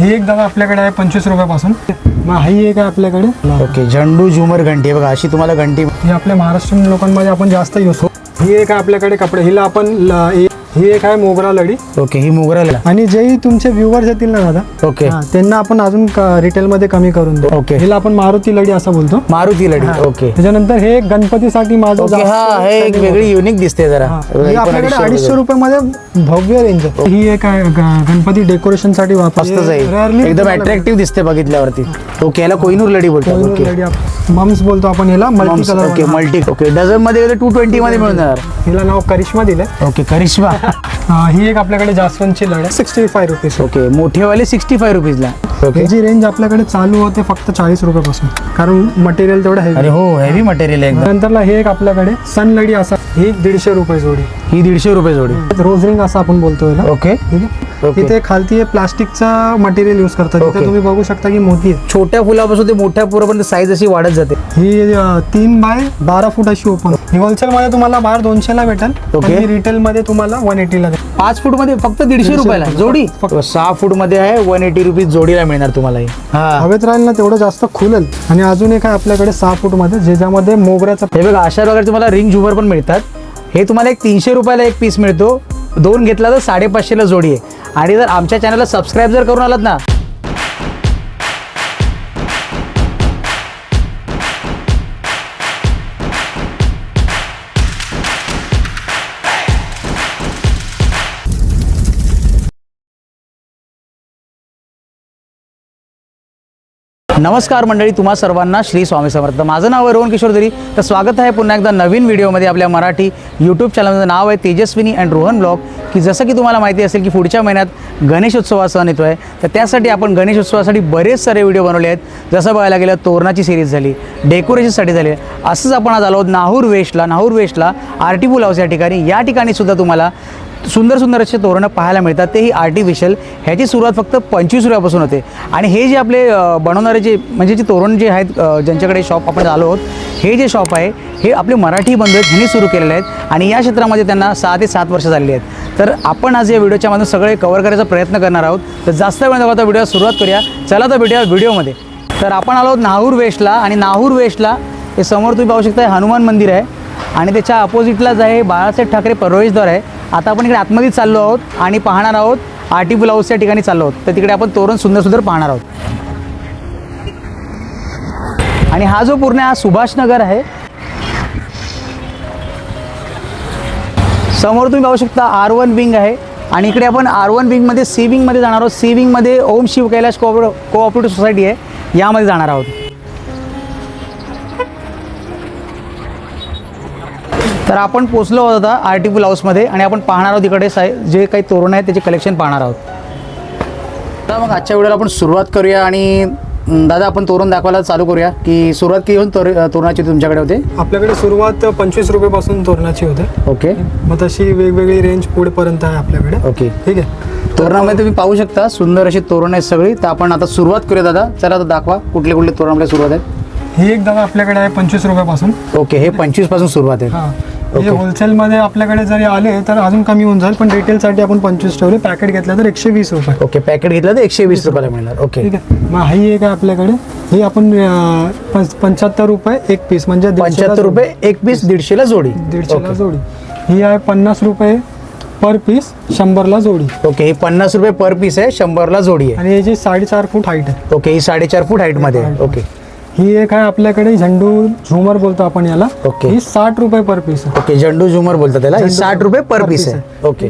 ही एक दादा आपल्याकडे आहे पंचवीस रुपयापासून. मग ही एक आहे आपल्याकडे. ओके झंडू झुमर घंटी बघा अशी तुम्हाला घंटी ही आपल्या महाराष्ट्रीयन लोकांमध्ये आपण जास्त यूज होतो ही एक आहे आपल्याकडे कपडे. हिला आपण ल- ही- एक आहे मोगरा लढी ओके ही मोगराला आणि जेही तुमचे व्ह्युअर्स येतील ना दादा ओके. हा, त्यांना आपण अजून रिटेल मध्ये कमी करून देऊ. ओके. हिला आपण मारुती लढी असं बोलतो. मारुती लढी ओके. त्याच्यानंतर हे गणपतीसाठी माझं ओके जास्त हा हे एक selling वेगळी युनिक दिसते जरा. हा. ही ही आपल्याकडे अडीचशे रुपये. मध्ये भव्य रेंज आहे. ही एक आहे ग- गणपती डेकोरेशनसाठी आहे Rarely एकदम अट्रॅक्टिव्ह दिसते बघितल्यावरती. ओके याला कोहिनूर लढी कोहिनूर ओके. लढी मम्स बोलतो आपण ह्याला multi colour okay multi okay डझनमध्ये two twenty मध्ये मिळून जाणार हिला नाव करिश्मा दिलंय. ओके करिश्मा. हा, ही एक आपल्याकडे जास्वंदची लढ आहे सिक्स्टी फाय रुपीज. ओके मोठेवाले सिक्स्टी फाय रुपीजला. ओके. जी रेंज आपल्याकडे चालू होते फक्त चाळीस रुपयापासून. कारण मटेरियल तेवढं अरे हेवी हो हेवी मटेरियल आहे एकदम. नंतरला हे एक आपल्याकडे सन लढी असा ही दीडशे रुपये जोडी. ही दीडशे रुपये जोडी. रोज रिंग असं आपण बोलतो याला. ओके. ठीक आहे? ओके. इथे खालती हे प्लास्टिकचा मटेरियल यूज करतात. ओके. इथे तुम्ही बघू शकता की मोठी आहे. छोट्या फुलापासून ते मोठ्या फुलापर्यंत साईज अशी वाढत जाते. ही अ, तीन बाय बारा फूट अशी ओपन ही होलसेल मध्ये तुम्हाला बाहेर दोनशे ला भेटेल ओके. ही रिटेल मध्ये तुम्हाला वन एटी ला भेटेल. पाच फूटमध्ये फक्त दीडशे रुपयाला रुपये. जोडी. सहा फूटमध्ये आहे वन एटी रुपीज जोडीला मिळणार तुम्हाला ही हा हवेत राहील ना तेवढं जास्त खुलेल आणि अजून एक आहे आपल्याकडे सहा फूटमध्ये ज्याच्यामध्ये मोगऱ्याचा हे बघा अशा प्रकारे तुम्हाला रिंग झुमर पण मिळतात हे तुम्हाला एक तीनशे रुपयाला एक पीस मिळतो दोन घेतला तर साडेपाचशेला जोडी आहे आणि जर आमच्या चॅनलला सबस्क्राईब जर करून आलात ना नमस्कार मंडळी तुम्हा सर्वांना श्री स्वामी समर्थ. माझं नाव आहे रोहन किशोर दरी. तर स्वागत आहे पुन्हा एकदा नवीन व्हिडिओमध्ये आपल्या मराठी यूट्यूब चॅनलचं नाव आहे तेजस्विनी अँड रोहन ब्लॉग की जसं की तुम्हाला माहिती असेल की पुढच्या महिन्यात गणेशोत्सव सण येतो आहे तर त्यासाठी आपण गणेशोत्सवासाठी बरेच सारे व्हिडिओ बनवले आहेत. जसं बघायला गेलं तोरणाची सिरीज झाली डेकोरेशनसाठी झाली. असंच आपण आज आलो नाहूर वेस्टला. नाहूर वेस्टला आर्टिफुल हाऊस या ठिकाणी. या ठिकाणी सुद्धा तुम्हाला सुंदर सुंदर असे तोरणं पाहायला मिळतात. तेही आर्टिफिशियल ह्याची सुरुवात फक्त पंचवीस रुपयापासून होते. आणि हे जे आपले बनवणारे जे म्हणजे जे तोरण जे आहेत ज्यांच्याकडे शॉप आपण आलो आहोत हे जे शॉप आहे हे आपले मराठी बंधू आहेत ह्यांनी सुरू केलेले आहेत. आणि या क्षेत्रामध्ये त्यांना सहा ते सात वर्ष झालेली आहेत. तर आपण आज या व्हिडिओच्या मधून सगळे कव्हर करायचा प्रयत्न करणार आहोत. तर जास्त वेळ नको व्हिडिओ सुरुवात करूया. चला तर भेटूया व्हिडिओमध्ये तर आपण आलो आहोत नाहूर वेस्टला आणि नाहूर वेस्टला हे समोर तुम्ही पाहू शकता हे हनुमान मंदिर आहे. आणि त्याच्या अपोजिटलाच आहे बाळासाहेब ठाकरे प्रवेशद्वार आहे. आता आपण इकडे आतमध्ये चाललो आहोत आणि पाहणार आहोत आर्टी हाऊस या ठिकाणी चाललो आहोत. तर तिकडे आपण तोरण सुंदर सुंदर पाहणार आहोत. आणि हा जो पूर्ण हा सुभाष नगर आहे समोर तुम्ही पाहू शकता आर वन विंग आहे. आणि इकडे आपण आर वन विंगमध्ये सी विंगमध्ये जाणार आहोत. सी विंगमध्ये ओम शिव कैलाश कोऑपरेटिव्ह सोसायटी आहे. यामध्ये जाणार आहोत. तर आपण पोचलो आहोत आता आर्टिफुल हाऊसमध्ये आणि आपण पाहणार आहोत इकडे साय जे काही तोरण आहेत त्याचे कलेक्शन पाहणार आहोत. तर मग आजच्या व्हिडिओला आपण सुरुवात करूया आणि दादा आपण तोरण दाखवायला चालू करूया की सुरुवात की होऊन तोर तोरणाची तुमच्याकडे होते? आपल्याकडे सुरुवात पंचवीस रुपये पासून तोरणाची होते. ओके. मग तशी वेगवेगळी रेंज पुढे पर्यंत आहे आपल्याकडे. ओके. ठीक आहे. तोरणामध्ये तुम्ही पाहू शकता सुंदर अशी तोरण आहेत सगळी. तर आपण आता सुरुवात करूया दादा. चला आता दाखवा कुठले कुठले तोरण आपल्या सुरुवात आहे. ही एक दादा आपल्याकडे आहे पंचवीस रुपयापासून. ओके हे पंचवीसपासून सुरुवात आहे. हा. ओके. हे होलसेलमध्ये आपल्याकडे जरी आले तर अजून कमी होऊन जाईल पण रिटेलसाठी आपण पंचवीस ठेवले. पॅकेट घेतलं तर एकशे वीस रुपये. ओके पॅकेट घेतलं तर एकशे वीस रुपयाला मिळणार. ओके. ठीक आहे. मग ही एक आहे आपल्याकडे. ही आपण अं, पंच- पंच्याहत्तर रुपये एक पीस म्हणजे दीडशेला पंच्याहत्तर जोडी. रुपये एक पीस दीडशेला जोडी. दीडशेला ओके. जोडी. ही आहे पन्नास रुपये पर पीस शंभरला जोडी. ओके ही पन्नास रुपये पर पीस आहे शंभरला जोडी आहे. आणि याची साडेचार फूट हाईट आहे. ओके ही साडेचार फूट हाईटमध्ये आहे. ओके. ही एक आहे आपल्याकडे झेंडू झुमर बोलतो आपण याला. ओके. ही साठ रुपये पर पीस आहे. ओके झंडू झुमर बोलतात त्याला. ही झेंडू साठ रुपये पर पीस piece आहे. ओके.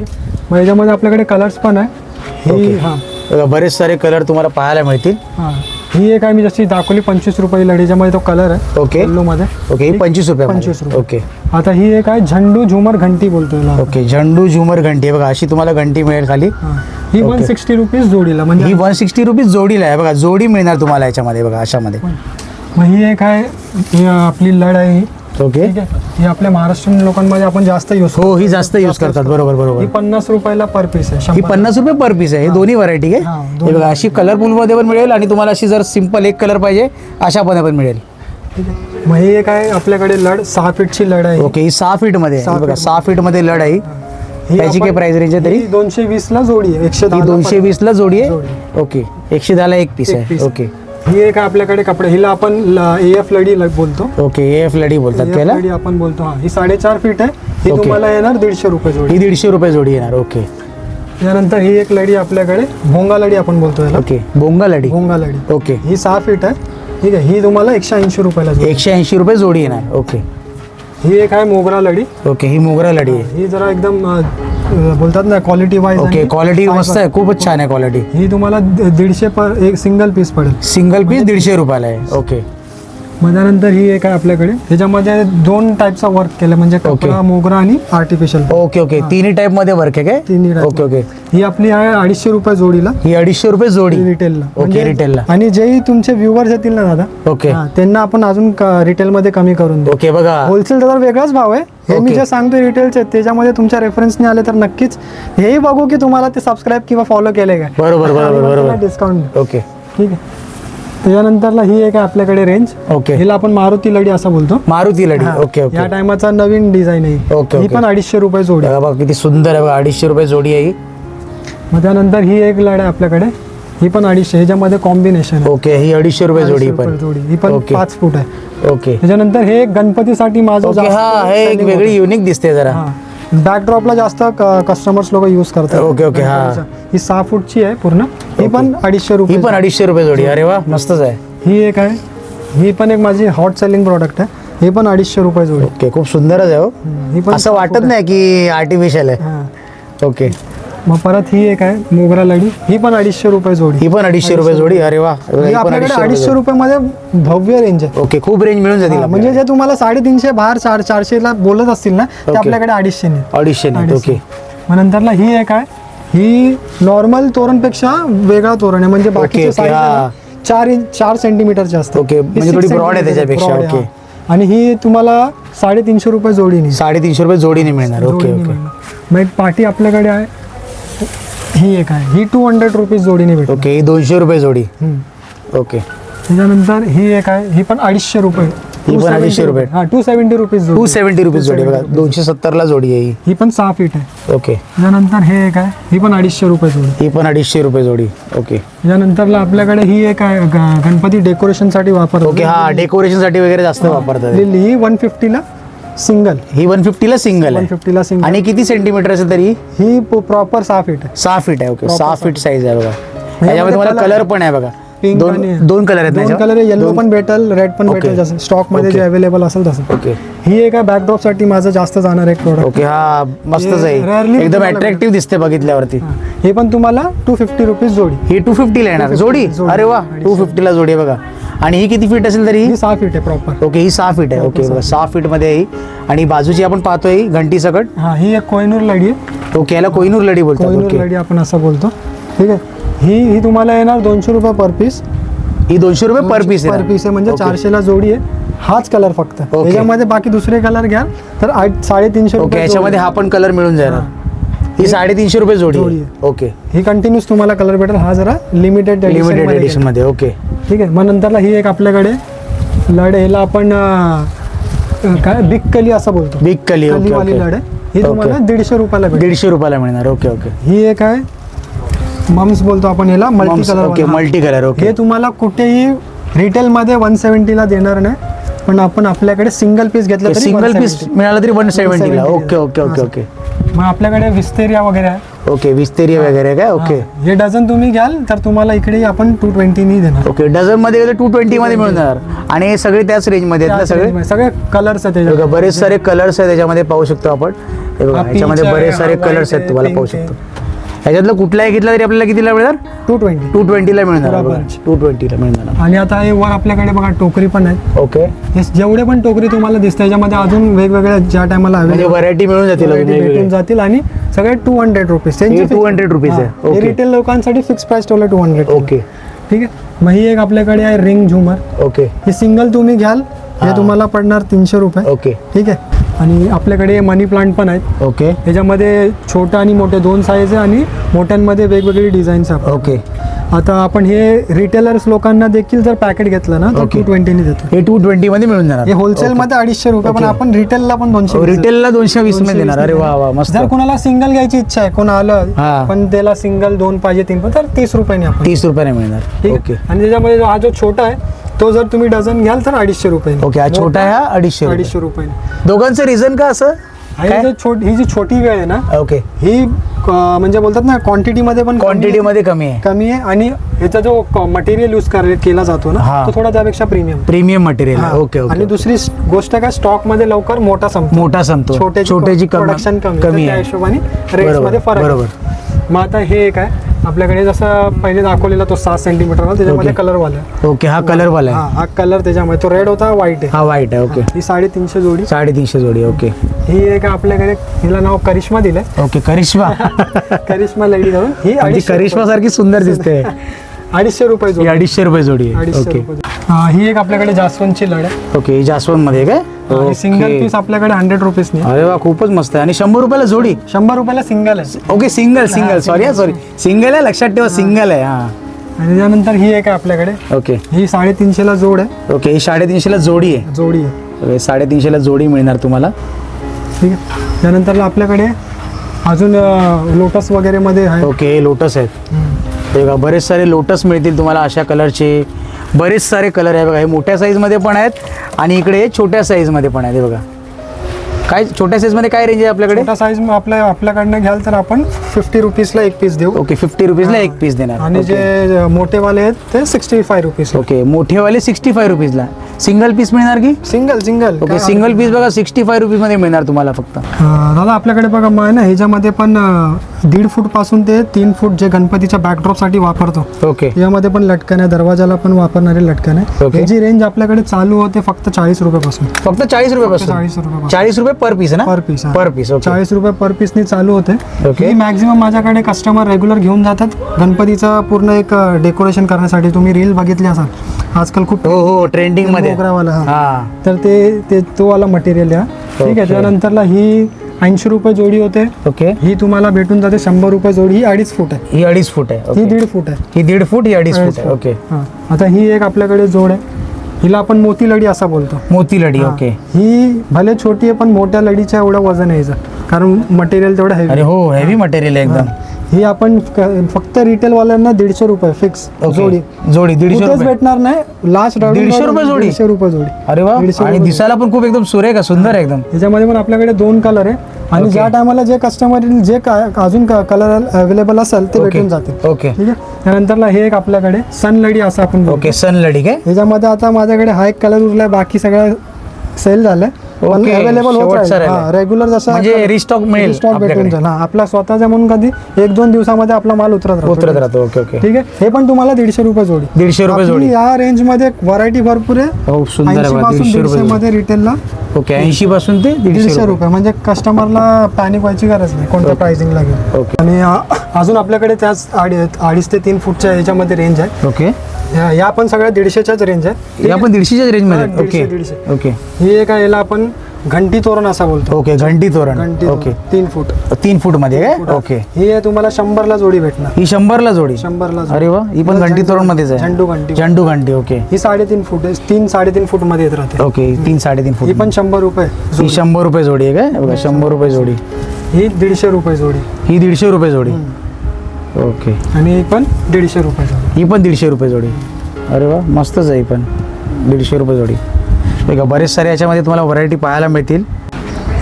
मग याच्यामध्ये आपल्याकडे कलर्स पण आहे. ही ओके. हा. बघा, बरेच सारे कलर तुम्हाला पाहायला मिळतील. हा. ही एक आहे मी जशी दाखवली पंचवीस रुपये लढीच्यामध्ये तो कलर आहे. ओके. येल्लो मध्ये ओके ही पंचवीस रुपये 25 रुपये. ओके. आता ही एक आहे झंडू झुमर घंटी बोलतो याला आपण. ओके झंडू झुमर घंटी आहे. बघा अशी तुम्हाला घंटी मिळेल खाली. हा. ही वन ओके. सिक्स्टी रुपीज जोडीला ही म्हणजे वन सिक्स्टी रुपीज जोडीला आहे. बघा जोडी मिळणार तुम्हाला याच्यामध्ये बघा अशामध्ये. मग ही एक आहे ही आपली लढ आहे ही. ओके ठीक आहे. ही आपल्या महाराष्ट्रीयन लोकांमध्ये आपण जास्त यूज हो ही जास्त यूज करतात. बरोबर ही बरोबर पन्नास रुपयाला पर पीस आहे ही शंभर. पन्नास रुपये पर पीस आहे. हे दोन्ही व्हरायटी आहे. हा, हे दोन्ही बघा अशी कलरफुलमध्ये पण मिळेल आणि तुम्हाला अशी जर सिंपल एक कलर पाहिजे अशा मध्ये पण मिळेल. ठीक आहे. मग ही एक आहे आपल्याकडे लढ सहा फीटची लढ आहे. ओके ही सहा फीटमध्ये आहे. सहा हे बघा feet सहा फीटमध्ये लढ आहे ही. त्याची काय प्राइस रेंज आहे तरी? ही दोनशे वीस ला जोडी आहे. एकशे ही दहा दोनशे वीस ला जोडी जोडी. आहे ओके एकशे दहाला एक पीस एक आहे. piece. ओके ही एक आहे आपल्याकडे कपडे हिला आपण ए एफ लडी बोलतो. ओके एफ लडी बोलतात त्याला? लडी आपण बोलतो हा. ही साडेचार फीट आहे. ही. तुम्हाला येणार दीडशे रुपये जोडी. ही दीडशे रुपये जोडी येणार ओके. त्यानंतर ही एक लडी आपल्याकडे भोंगा लडी आपण बोलतो याला. ओके बोंगा लडी भोंगा लडी ओके. ही सहा फीट आहे. ठीक आहे ही तुम्हाला एकशे ऐंशी रुपयाला जोडी. एकशे ऐंशी रुपये जोडी येणार ओके. ही एक आहे मोगरा लडी ओके ही मोगरा लडी आहे. ही जरा एकदम अ, अ, बोलतात ना क्वालिटी वाईज ओके क्वालिटी मस्त आहे. खूपच छान आहे क्वालिटी ही तुम्हाला दीडशे पर एक सिंगल पीस पडेल. सिंगल पीस दीडशे रुपयाला आहे. ओके मग त्यानंतर ही एक आहे आपल्याकडे. त्याच्यामध्ये दोन टाईपचा वर्क केलं म्हणजे कपडा मोगरा आणि आर्टिफिशियल ओके ओके तिन्ही टाईपमध्ये वर्क आहे काय? तिन्ही type. ओके ओके ही आपली आहे अडीचशे रुपये जोडीला. ही अडीचशे रुपये जोडी. रिटेलला ओके रिटेलला आणि जेही तुमचे व्ह्युअर्स येतील ना दादा ओके हा, त्यांना आपण अजून रिटेलमध्ये कमी करून देऊ. ओके बघा. होलसेल तर वेगळाच भाव आहे. हे मी. जे सांगतो रिटेलचे त्याच्यामध्ये तुमच्या रेफरन्सने आले तर नक्कीच हेही बघू की तुम्हाला ते सबस्क्राईब किंवा फॉलो केले काय. बरोबर बरोबर बरोबर. डिस्काउंट ओके ठीक आहे. त्याच्यानंतरला ही एक आहे आपल्याकडे रेंज ओके हिला आपण मारुती लडी असं बोलतो. मारुती लडी. हा, ओके ओके या टायमाचा नवीन डिझाईन आहे. ओके, ही ओके. पण अडीचशे रुपये जोडी. बघा बघा किती सुंदर आहे बघा अडीचशे रुपये जोडी आहे ही. मग त्यानंतर ही एक लढ आहे आपल्याकडे. ही पण अडीचशे ह्याच्यामध्ये कॉम्बिनेशन ओके ही अडीचशे रुपये जोडी पण. जोडी. ही पण ओके. पाच फूट आहे. ओके त्याच्यानंतर हे गणपतीसाठी माझं ओके हा हे एक वेगळी युनिक दिसते जरा. हा. बॅकड्रॉपला जास्त कस्टमर्स लोक यूज करतात. ओके, ओके, हा. ही सहा फूटची आहे पूर्ण. ही पण अडीचशे रुपये ही पण अडीचशे रुपये जोडी. अरे वा मस्तच आहे. ही एक आहे. ही पण एक माझी हॉट सेलिंग प्रॉडक्ट आहे. हे पण अडीचशे रुपये जोडी. ओके खूप सुंदरच आहे हो. ही असं वाटत नाही की आर्टिफिशियल आहे. ओके. मग परत ही एक आहे मोगरा लडी ही पण अडीचशे रुपये जोडी. ही पण अडीचशे रुपये जोडी? अरे वा. ही पण आपल्याकडे अडीचशे रुपये रुपयामध्ये भव्य रेंज आहे. ओके खूप रेंज मिळून जातील हा, म्हणजे जे तुम्हाला साडेतीनशे बाहेर चार चारशे ला बोलत असतील ना ते. आपल्याकडे अडीचशे ने. अडीचशे नाही ओके. मग नंतरला ही एक आहे ही नॉर्मल तोरणपेक्षा वेगळा तोरण आहे म्हणजे बाकीचे ओके, साईज हा. चार इंच चार सेंटीमीटरचे असतात. ओके, ही म्हणजे six थोडी broad आहे centimeter त्याच्यापेक्षा, broad आहे, ओके. हा. आणि ही तुम्हाला साडेतीनशे रुपये जोडीने. साडेतीनशे रुपये जोडीने मिळणार ओके जोडीने ओके. मिळणार. मग एक पाटी आपल्याकडे आहे ही एक आहे. ही टू हंड्रेड रुपीज जोडीने भेटते ओके ही दोनशे रुपये जोडी. ओके त्याच्यानंतर ही एक आहे. ही पण अडीचशे रुपये. ही पण 270 अडीचशे रुपये. हा two seventy rupees two seventy rupees जोडी. बघा दोनशे सत्तरला जोडी आहे ही. ही पण सहा फीट आहे. ओके त्याच्यानंतर हे एक आहे. ही पण अडीचशे रुपये जोडी. ही पण अडीचशे रुपये जोडी. ओके त्याच्यानंतरला आपल्याकडे ही एक आहे ग- गणपती डेकोरेशनसाठी वापरतो ओके हा डेकोरेशनसाठी वगैरे जास्त वापरतात. ही वन फिफ्टीला सिंगल ही वन फिफ्टीला सिंगल वन फिफ्टीला सिंगल आणि किती सेंटीमीटर असेल तरी? ही प्रॉपर सहा फीट आहे. सहा फीट आहे ओके सहा फीट साईज आहे बघा. याच्यामध्ये तुम्हाला कलर पण आहे बघा. दोन दोन कलर आहेत दोन? कलर येलो पण भेटेल रेड पण. भेटेल जसं स्टॉकमध्ये जे. अवेलेबल असेल तसं. ओके ही एक बॅकड्रॉपसाठी माझं जास्त जाणार एक प्रोडक्ट ओके हा मस्तच आहे एकदम अट्रॅक्टिव्ह दिसते बघितल्यावरती. हे. पण तुम्हाला टू फिफ्टी रुपीज जोडी. ही टू फिफ्टीला येणार. 250 जोडी. अरे वा. टू फिफ्टीला जोडी आहे बघा. आणि ही किती फीट असेल तरी? ही सहा फीट आहे प्रॉपर ओके ही सहा फीट आहे. ओके बघा सहा फीटमध्ये आहे ही. आणि बाजूची आपण पाहतोय घंटी सकट हा ही एक कोयनूर लडी आहे. ओके याला कोहिनूर लढी बोलतात. ओके लडी आपण असं बोलतो. ठीक आहे. ही ही तुम्हाला येणार दोनशे रुपये पर पीस ही दोनशे रुपये पर पीस पर पीस आहे म्हणजे चारशेला जोडी आहे. हाच कलर फक्त. त्याच्यामध्ये बाकी दुसरे कलर घ्याल तर आठ साडेतीनशे ओके रुपये याच्यामध्ये हा पण कलर मिळून जाईल ही साडेतीनशे रुपये जोडी जोडी आहे. ओके. ही कंटिन्यूस तुम्हाला कलर भेटेल. हा जरा लिमिटेड लिमिटेड एडिशनमध्ये ओके. ठीक आहे. मग नंतरला ही एक आपल्याकडे लढ ह्याला आपण अं, काय? बिग कली असं बोलतो. बिग कली ओके कलीवाली ओके आहे. ही तुम्हाला ओके. दीडशे रुपयाला भेटेल. दीडशे रुपयाला मिळणार. Okay okay. ही एक आहे. मम्स बोलतो आपण ह्याला multi Mums, colour okay multi colour okay. हे तुम्हाला कुठेही रिटेलमध्ये वन सेवन्टीला देणार नाही. पण आपण आपल्याकडे सिंगल पीस घेतलं तरी सिंगल 170. पीस मिळाला तरी वन सेव्हन्टीला 170 ओके ओके ओके हा, ओके. मग आपल्याकडे विस्तेरिया वगैरे आहे. ओके विस्तेरी वगैरे काय? ओके. हा. हे डझन तुम्ही घ्याल तर तुम्हाला इकडे आपण टू ट्वेंटीनी देणार. ओके डझनमध्ये टू ट्वेंटी मध्ये मिळून जाणार आणि हे सगळे त्याच रेंजमध्ये आहेत ना त्याच सगळे? range मध्ये. सगळे कलर्स आहेत बघा बरेच सारे कलर्स आहेत त्याच्यामध्ये पाहू शकतो आपण. हे बघा हा, याच्यामध्ये आहे, बरेच हा सारे white कलर्स आहेत आहे, तुम्हाला pink पाहू. शकतो. याच्यातलं कुठलाही घेतला तरी आपल्याला कितीला मिळणार? टू ट्वेंटी टू ट्वेंटीला मिळणार. टू ट्वेंटीला मिळणार आणि आता हे वर आपल्याकडे बघा टोकरी पण आहेत ओके हे जेवढे पण टोकरी तुम्हाला दिसते त्याच्यामध्ये अजून वेगवेगळ्या ज्या टायमाला म्हणजे व्हरायटी मिळून जातील अजून भेटून वेगवेगळे. जातील आणि सगळे टू हंड्रेड रुपीज हे 200 rupees आहे. रिटेल लोकांसाठी फिक्स प्राइस ठेवलं टू हंड्रेड ओके ठीक आहे? मग ही एक आपल्याकडे आहे रिंग झुमर. ओके ही सिंगल तुम्ही घ्याल. हा. तुम्हाला पडणार तीनशे रुपये. ओके ठीक आहे? आणि आपल्याकडे मनी प्लांट पण आहेत. ओके त्याच्यामध्ये छोटा आणि मोठे दोन साईज आहे आणि मोठ्यांमध्ये वेगवेगळी डिझाईन्स आहे. ओके आता आपण हे रिटेलर्स लोकांना देखील जर पॅकेट घेतलं ना तर. टू ट्वेंटीने देतो हे टू ट्वेंटी मध्ये मिळून जाणार हे होलसेल मध्ये अडीचशे रुपये पण. आपण रिटेलला पण दोनशे. रिटेलला दोनशे वीसमध्ये देणार अरे वा वा. मस्त जर कोणाला सिंगल घ्यायची इच्छा आहे कोण आलं हा. पण त्याला सिंगल दोन पाहिजे तीन पाहिजे तर तीस रुपयाने आपण तीस रुपयाने मिळणार ठीक ओके आहे आणि त्याच्यामध्ये जो- हा जो छोटा आहे तो जर तुम्ही डझन घ्याल तर अडीचशे रुपये ओके हा छोटा आहे हा अडीचशे रुपये. अडीचशे रुपये दोघांचं रिझन का असं आणि काय? जो छोट ही जी छोटी वेळ आहे ना ओके ही म्हणजे बोलतात ना क्वांटिटी मध्ये पण क्वांटिटी. मध्ये कमी आहे. कमी आहे आणि याचा जो मटेरियल यूज केला जातो ना हा. तो थोडा त्यापेक्षा प्रीमियम प्रीमियम मटेरियल ओके आणि दुसरी गोष्ट काय स्टॉकमध्ये लवकर मोठा संपतो. मोठा संपतो. छोट्याची छोट्याची कम- प्रोडक्शन कमी कमी त्या आहे. हिशोबाने रेट्स बरोबर, मध्ये फरक आहे. बरोबर. मग आता हे एक आहे. आपल्याकडे जसं पहिले दाखवलेला तो सात सेंटीमीटर त्याच्यामध्ये Okay. कलर वाला ओके हा कलर वाला हा हा कलर त्याच्यामध्ये. तो रेड होता व्हाईट आहे. हा व्हाईट आहे ओके ही साडेतीनशे जोडी. साडेतीनशे जोडी ओके ही एक आपल्याकडे हिला नाव करिश्मा दिलंय. ओके करिश्मा. करिश्मा लेडी धरून ही म्हणजे अडीचशे करिश्मा. सारखी सुंदर दिसते. अडीचशे रुपये ही जोडी अडीचशे रुपये जोडी आहे. अडीचशे ओके रुपये जोडी. हा, ही एक आपल्याकडे जास्वंदची लढ आहे ओके ही जास्वंदमध्ये काय सिंगल. पीस आपल्याकडे हंड्रेड रुपीजनी आहे. अरे वा खूपच मस्त आहे. आणि शंभर रुपयाला जोडी? शंभर रुपयाला सिंगल आहे. ओके सिंगल सिंगल सॉरी हा सॉरी सिंगल आहे लक्षात ठेवा सिंगल आहे हा. आणि त्यानंतर ही एक आहे आपल्याकडे. ओके ही साडेतीनशेला जोड आहे. ओके ही साडेतीनशेला जोडी आहे. जोडी आहे. ओके साडेतीनशेला जोडी मिळणार तुम्हाला. ठीक आहे. त्यानंतर आपल्याकडे अजून लोटस वगैरे मध्ये आहे. ओके लोटस आहेत. हे बघा बरेच सारे लोटस मिळतील तुम्हाला अशा कलरचे बरेच सारे कलर आहे बघा. हे मोठ्या साईजमध्ये पण आहेत आणि इकडे छोट्या साईजमध्ये पण आहेत हे बघा. काय छोट्या साईजमध्ये काय रेंज आहे आपल्याकडे? छोटा साईज आपल्या आपल्याकडनं घ्याल तर आपण फिफ्टी रुपीजला एक पीस देऊ. ओके फिफ्टी रुपीजला एक पीस देणार. आणि. जे मोठेवाले आहेत ते सिक्स्टी फाय रुपीज ओके मोठेवाले सिक्स्टी फाय रुपीजला सिंगल पीस मिळणार की? Single single okay single piece बघा सिक्स्टी फाय रुपीजमध्ये मिळणार तुम्हाला फक्त. दादा आपल्याकडे बघा मग आहे ना ह्याच्यामध्ये पण अं, दीड फूटपासून ते तीन फूट जे गणपतीच्या backdrop साठी वापरतो. ओके यामध्ये पण लटकन आहे दरवाजाला पण वापरणारे लटकन आहे. Okay. याची रेंज आपल्याकडे चालू होते फक्त चाळीस रुपयापासून. फक्त चाळीस रुपयापासून? चाळीस रुपयापासून. चाळीस रुपये पर पीस ना? Per piece per piece okay चाळीस रुपये पर पीसनी चालू होते. ही मॅक्झिमम माझ्याकडे कस्टमर रेग्युलर घेऊन जातात. गणपतीचं पूर्ण एक डेकोरेशन करण्यासाठी तुम्ही रील बघितली असाल. आजकाल खूप हो हो ट्रेंडिंगमध्ये. तर ते ते तो वाला मटेरियल आहे ठीक. आहे त्यानंतरला ही ऐंशी रुपये जोडी होते. ओके ही तुम्हाला भेटून जाते शंभर रुपये जोडी. ही अडीच फूट आहे. ही अडीच फूट आहे. ही ओके. दीड फूट आहे. ही दीड फूट ही अडीच फूट आहे. ओके. आता ही एक आपल्याकडे जोड आहे. हिला आपण मोती लडी असा बोलतो. मोती लडी हा. ओके. ही भले छोटी आहे पण मोठ्या लडीच्या एवढं वजन आहे हिचं. कारण मटेरियल तेवढं अरे हेवी हो हेवी मटेरियल आहे एकदम. ही आपण क- फक्त रिटेल वाल्यांना दीडशे रुपये फिक्स जोडी. जोडी दीडशे कुठेच रुपये. भेटणार नाही. लास्ट दीडशे रुपये जोडी? दीडशे रुपये जोडी. अरे वा. दीडशे आणि रुपये. दिसायला पण खूप एकदम सुरेख आहे सुंदर आहे एकदम. याच्यामध्ये पण आपल्याकडे दोन कलर आहे. आणि Okay. ज्या टायमाला जे कस्टमर जे का- अजून कलर अवेलेबल असेल ते भेटून जातील. ओके ठीक आहे? त्यानंतरला हे एक आपल्याकडे सन लडी असं आपण बोलतो. ओके सन लडी काय? ह्याच्यामध्ये आता माझ्याकडे हा एक कलर उरलाय बाकी सगळं सेल झालंय. अवेलेबल होत शेवटचा राहील. राहिलाय. रेग्युलर जसं म्हणजे restock मिळेल स्टॉक भेटून आपल्याकडे. जाईल. हा, आपला स्वतःचा म्हणून कधी एक दोन दिवसामध्ये आपला माल उतरत राहतो. उतरत राहतो. ओके ओके ठीक आहे? हे पण तुम्हाला दीडशे रुपये जोडी. दीडशे रुपये आपली जोडी. या रेंजमध्ये व्हरायटी भरपूर आहे. हो सुंदर आहे 80 बघा, पासून दीडशे दीडशे रुपये मध्ये रिटेलला जोडी. ओके ऐंशी पासून ते दीडशे दीडशे रुपये. रुपये. म्हणजे कस्टमरला पॅनिक व्हायची गरज नाही. कोणत्या प्राइसिंग लागेल ओके आणि अ, अजून आपल्याकडे त्याच अडी- अडीच ते तीन फूटच्या याच्यामध्ये रेंज आहे. ओके या- या पण सगळ्या दीडशेच्याच रेंज आहे? हे आपण दीडशेच्याच रेंज हा, मध्ये ओके दीडशे. ओके ही एक याला आपण घंटी तोरण असा बोलतो. ओके घंटी तोरण. घंटी ओके. तीन फूट. तीन फूटमध्ये काय ओके ही आहे तुम्हाला शंभरला जोडी भेटणार. ही शंभरला जोडी? शंभरला जोडी. अरे वा ही पण घंटी तोरण मध्येच आहे. झेंडू घंटी. झेंडू घंटी ओके ही साडेतीन फूट आहे तीन साडेतीन फूटमध्ये येत राहते. ओके तीन साडेतीन ही फूट. पण शंभर रुपये ही. शंभर रुपये जोडी आहे काय शंभर रुपये जोडी. ही दीडशे रुपये जोडी. ही दीडशे रुपये जोडी. ओके. आणि ही पण दीडशे रुपये जोडी. ही पण दीडशे रुपये जोडी. अरे वा मस्तच आहे ही पण. दीडशे रुपये जोडी. बघा बरेच सारे याच्यामध्ये तुम्हाला व्हरायटी पाहायला मिळतील.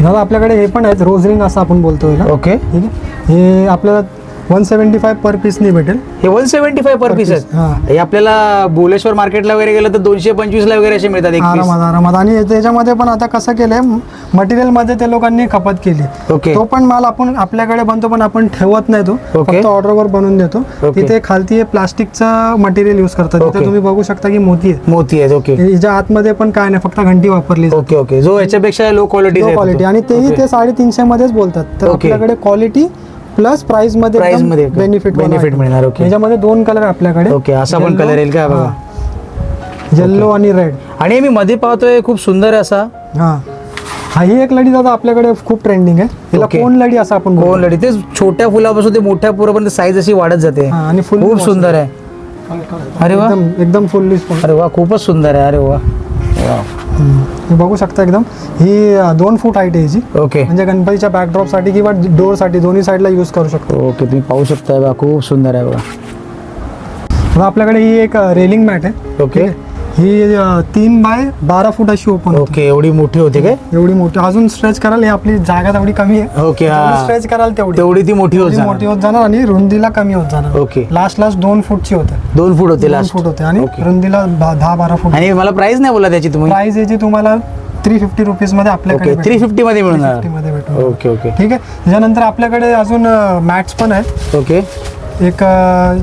दादा आपल्याकडे हे पण आहेत रोज रिंग असं आपण बोलतो याला ओके. ठीक आहे हे आपल्याला वन सेवन्टी फाय पर पीसनी भेटेल. हे one seventy five per piece piece, हा. हे आपल्याला भुलेश्वर मार्केटला वगैरे गेलं तर दोनशे पंचवीसला वगैरे असे मिळतात एक piece. आरामात आरामात. आणि त्याच्यामध्ये पण आता कसं केलंय मटेरियलमध्ये त्या लोकांनी खपत केली. ओके तो पण माल आपण आपल्याकडे बनतो पण आपण ठेवत नाही तो. फक्त ऑर्डरवर बनवून देतो. तिथे खालती प्लास्टिकचं मटेरियल युज करतात. तिथे तुम्ही बघू शकता की मोती आहे मोती आहेत ओके हिच्या आतमध्ये पण काय नाही फक्त घंटी वापरली ओके ओके जो याच्यापेक्षा लो क्वालिटी क्वालिटी आणि तेही ते साडेतीनशे मध्येच बोलतात. तर. आपल्याकडे क्वालिटी प्लस प्राइसमध्ये Price मध्ये बेनिफिट benefit मिळणार, ओके. याच्यामध्ये दोन कलर आपल्याकडे. ओके असा पण कलर येईल का? बघा. येल्लो आणि रेड आणि मी मध्ये पाहतोय खूप सुंदर आहे असा. हा. हा ही एक लढी दादा आपल्याकडे खूप ट्रेंडिंग आहे. ओके. कोण लढी असं आपण बोलतो. कोण लढी? ते छोट्या फुलापासून ते मोठ्या फुलापर्यंत साईज अशी वाढत जाते. हा, आणि full खूप सुंदर आहे. अरे वा. एकदम एकदम फुल्ली अरे वा खूपच सुंदर आहे. अरे वा. हे बघू शकता एकदम. ही दोन फूट हाईट आहे याची. ओके म्हणजे गणपतीच्या बॅकड्रॉपसाठी किंवा डोअरसाठी दोन्ही साईडला यूज करू शकतो. ओके तुम्ही पाहू शकता बघा खूप सुंदर आहे बघा. आपल्याकडे ही एक रेलिंग मॅट आहे. ओके ही अं, तीन बाय बारा फूट अशी ओपन ओके एवढी मोठी होती काय? एवढी मोठी. अजून स्ट्रेच कराल हे आपली जागा तेवढी कमी आहे. ओके हा. स्ट्रेच कराल तेवढी. तेवढी ती मोठी होत मोठी जाणार. होत जाणार आणि रुंदीला कमी होत जाणार. ओके. लास्ट लास्ट दोन फूटची होते. दोन फूट होते दोन लास्ट फूट होते आणि ओके. रुंदीला बा- दहा बारा फूट. आणि मला प्राइस नाही बोला त्याची तुम्ही? प्राइस याची तुम्हाला थ्री फिफ्टी रुपीजमध्ये आपल्याकडे ओके थ्री फिफ्टी मध्ये मिळून 350 मध्ये भेटून. Okay okay. ठीक आहे. त्याच्यानंतर आपल्याकडे अजून मॅट्स पण आहेत. ओके. एक अं,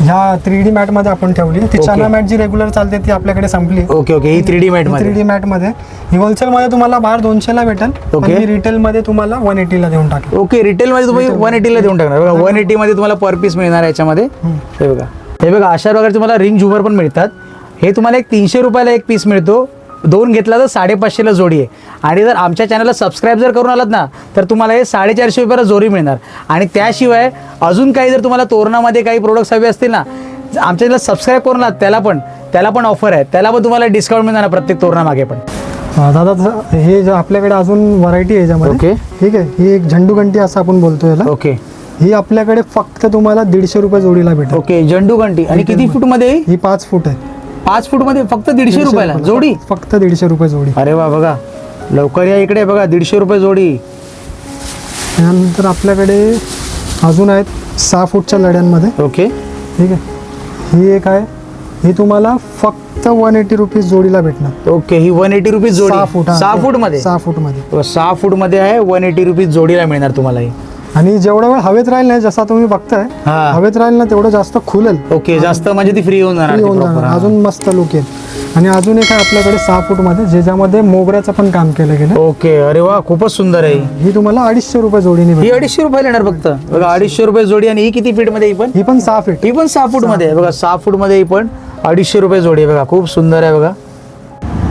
ह्या थ्री डी मॅटमध्ये आपण ठेवली. ती. चना मॅट जी रेग्युलर चालते ती आपल्याकडे संपली. ओके ओके ही थ्री डी मॅट थ्री मध्ये. डी मॅटमध्ये. ही होलसेल मध्ये तुम्हाला बाहेर दोनशे ला भेटेल पण ओके. रिटेल मध्ये तुम्हाला वन एटी ला देऊन टाकेल. ओके रिटेल मध्ये तुम्ही वन एटीला देऊन टाकणार. बघा वन एटी मध्ये. तुम्हाला पर पीस मिळणार आहे याच्यामध्ये. हे बघा. हे बघा अशा प्रकारचे तुम्हाला रिंग झुमर पण मिळतात. हे तुम्हाला एक तीनशे रुपयाला एक पीस मिळतो. दोन घेतला तर साडेपाचशेला जोडी आहे. आणि जर आमच्या चॅनलला सबस्क्राईब जर करून आलात ना तर तुम्हाला हे साडेचारशे रुपयाला जोडी मिळणार. आणि त्याशिवाय अजून काही जर तुम्हाला तोरणामध्ये काही प्रोडक्ट्स हवे असतील ना आमच्या चॅनलला सबस्क्राईब करून आलात त्याला पण त्याला पण ऑफर आहे. त्याला पण तुम्हाला डिस्काउंट मिळणार प्रत्येक तोरणामागे पण. दादा हे जे आपल्याकडे अजून व्हरायटी आहे याच्यामध्ये ओके. ठीक आहे ही एक झंडू घंटी असं आपण बोलतो याला. ओके. ही आपल्याकडे फक्त तुम्हाला दीडशे रुपये जोडीला भेटेल. ओके झंडू घंटी. आणि किती फूटमध्ये? ही पाच फूट आहे. पाच फूटमध्ये फक्त दीडशे रुपयाला. जोडी? फक्त दीडशे रुपये जोडी. अरे वा बघा. लवकर या इकडे बघा दीडशे रुपये जोडी. त्यानंतर आपल्याकडे अजून आहेत सहा फूटच्या लड्यांमध्ये. ओके. ठीक आहे. ही एक आहे. ही तुम्हाला फक्त वन एटी रुपीज जोडीला भेटणार. ओके ही वन एटी रुपीज जोडी. सहा फूट हा. सहा फूटमध्ये सहा फूटमध्ये सहा फूटमध्ये आहे वन एटी रुपीज जोडीला मिळणार तुम्हाला ही. आणि जेवढा वेळ हवेत राहील ना जसा तुम्ही बघताय हा. हवेत राहील ना तेवढं जास्त खुलेल. ओके जास्त म्हणजे ती फ्री होऊन जाणार ती होऊन proper. जाणार. हा. अजून मस्त लुक येईल. आणि अजून एक आहे आपल्याकडे सहा फूटमध्ये ज्याच्यामध्ये मोगऱ्याचं पण काम केलं गेलं. ओके अरे वा खूपच सुंदर आहे. ही. ही तुम्हाला अडीचशे रुपये जोडीने ही भेटेल अडीचशे रुपयाला येणार फक्त? बघा अडीचशे रुपये जोडी आणि ही किती फीटमध्ये ही पण? ही पण सहा फीट ही पण सहा फूटमध्ये आहे. बघा सहा फूटमध्ये ही पण अडीचशे रुपये जोडी आहे. बघा खूप सुंदर आहे बघा.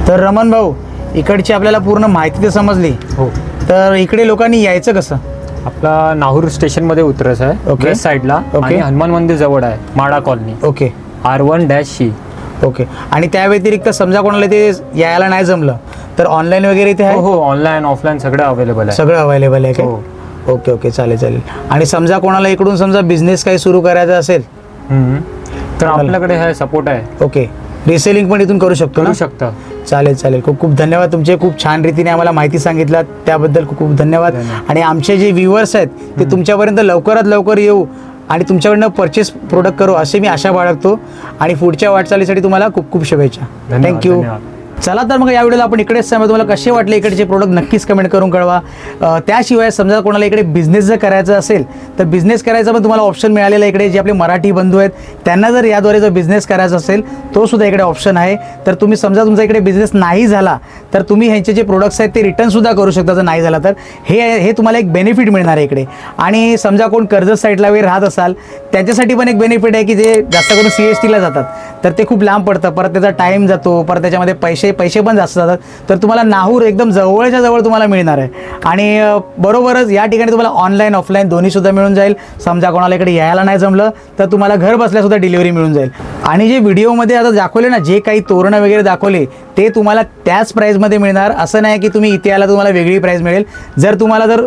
तर रमण भाऊ इकडची आपल्याला पूर्ण माहिती तर समजली. हो. तर इकडे लोकांनी यायचं कसं? आपला नाहूर स्टेशनमध्ये उतरायचं आहे ओके. वेस्ट साईडला ओके. आणि हनुमान मंदिर जवळ आहे MHADA colony. Okay R one dash C okay आणि त्या व्यतिरिक्त समजा कोणाला ते यायला नाही जमलं तर ऑनलाईन वगैरे इथे हो आहे? हो ऑनलाईन ऑफलाईन सगळं अवेलेबल आहे. सगळं अवेलेबल आहे हो. काय ओके ओके चालेल चालेल. आणि समजा कोणाला इकडून समजा बिझनेस काही सुरू करायचा असेल? हम्म. तर आपल्याकडे हे सपोर्ट आहे. ओके रिसेलिंग पण इथून करू शकतो ना? करू शकता. चालेल चालेल. खूप खूप धन्यवाद तुमचे. खूप छान रीतीने आम्हाला माहिती सांगितलं त्याबद्दल खूप खूप धन्यवाद. आणि आमचे जे व्ह्युअर्स आहेत ते तुमच्यापर्यंत लवकरात लवकर येऊ आणि तुमच्याकडनं परचेस प्रोडक्ट करू असे मी आशा बाळगतो. आणि पुढच्या वाटचालीसाठी तुम्हाला खूप खूप शुभेच्छा. थँक्यू. चला तर मग या व्हिडिओला आपण इकडेच सांगू तुम्हाला कसे वाटले इकडचे प्रोडक्ट नक्कीच कमेंट करून कळवा. त्याशिवाय समजा कोणाला इकडे बिझनेस जर करायचा असेल तर बिझनेस करायचा पण तुम्हाला ऑप्शन मिळालेला आहे इकडे. जे आपले मराठी बंधू आहेत त्यांना जर याद्वारे जर बिझनेस करायचा असेल तो सुद्धा इकडे ऑप्शन आहे. तर तुम्ही समजा तुमचा इकडे बिझनेस नाही झाला तर तुम्ही ह्यांचे जे प्रोडक्ट्स आहेत ते रिटर्न सुद्धा करू शकता जर नाही झाला तर. हे हे तुम्हाला एक बेनिफिट मिळणार आहे इकडे. आणि समजा कोण कर्जत साईडला वगैरे राहत असाल त्याच्यासाठी पण एक बेनिफिट आहे की जे जास्त करून सी एस टीला जातात. तर ते खूप लांब पडतं. परत त्याचा टाईम जातो परत त्याच्यामध्ये पैसे पैसे पण जास्त जातात. तर तुम्हाला नाहूर एकदम जवळच्या जवळ तुम्हाला मिळणार आहे. आणि बरोबरच या ठिकाणी तुम्हाला ऑनलाईन ऑफलाईन दोन्ही सुद्धा मिळून जाईल. समजा कोणाला इकडे यायला नाही जमलं तर तुम्हाला घर बसल्या सुद्धा डिलिव्हरी मिळून जाईल. आणि जे व्हिडिओमध्ये आता दाखवले ना जे काही तोरणं वगैरे दाखवले ते तुम्हाला त्याच प्राईजमध्ये मिळणार. असं नाही की तुम्ही इथे आला तुम्हाला वेगळी प्राईज मिळेल. जर तुम्हाला जर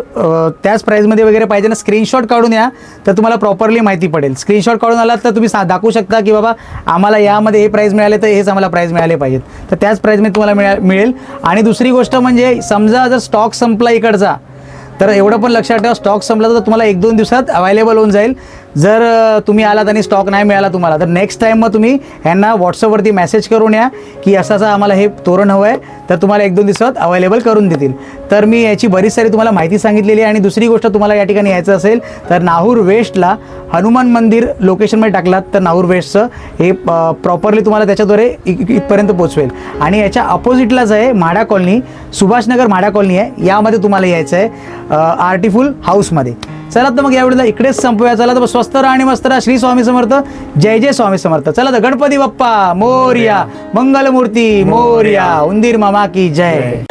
त्याच प्राईजमध्ये वगैरे पाहिजे ना स्क्रीनशॉट काढून या तर तुम्हाला प्रॉपरली माहिती पडेल. स्क्रीनशॉट काढून आलात तर तुम्ही सा दाखवू शकता की बाबा आम्हाला यामध्ये हे प्राईज मिळाले तर हेच आम्हाला प्राईज मिळाले पाहिजेत. तर त्याच प्राईजमध्ये तुम्हाला मिळा मिळेल. आणि दुसरी गोष्ट म्हणजे समजा जर स्टॉक संपला इकडचा तर एवढं पण लक्षात ठेवा स्टॉक संपला तर तुम्हाला एक दोन दिवसात अवेलेबल होऊन जाईल. जर तुम्ही आलात आणि स्टॉक नाही मिळाला तुम्हाला तर नेक्स्ट टाईम मग तुम्ही यांना व्हॉट्सअपवरती मेसेज करून या की असं असं आम्हाला हे तोरण हवं आहे तर तुम्हाला एक दोन दिवसात अवेलेबल करून देतील. तर मी याची बरीच सारी तुम्हाला माहिती सांगितलेली आहे आणि दुसरी गोष्ट तुम्हाला या ठिकाणी यायचं असेल तर नाहूर वेस्टला हनुमान मंदिर लोकेशनमध्ये टाकलात तर नाहूर वेस्टचं हे प्रॉपरली तुम्हाला त्याच्याद्वारे इ- इथपर्यंत पोचवेल आणि याच्या अपोजिटलाच आहे म्हाडा कॉलनी सुभाषनगर म्हाडा कॉलनी आहे यामध्ये तुम्हाला यायचं आहे आर्टिफुल हाऊसमध्ये चला तर मग यावेळेला इकडेच संपूया. चला तर स्वस्त राहा आणि मस्त राहा. श्री स्वामी समर्थ. जय जय स्वामी समर्थ. चला तर गणपती बाप्पा मोर्या मंगलमूर्ती मोर्या उंदीर मामा की जय.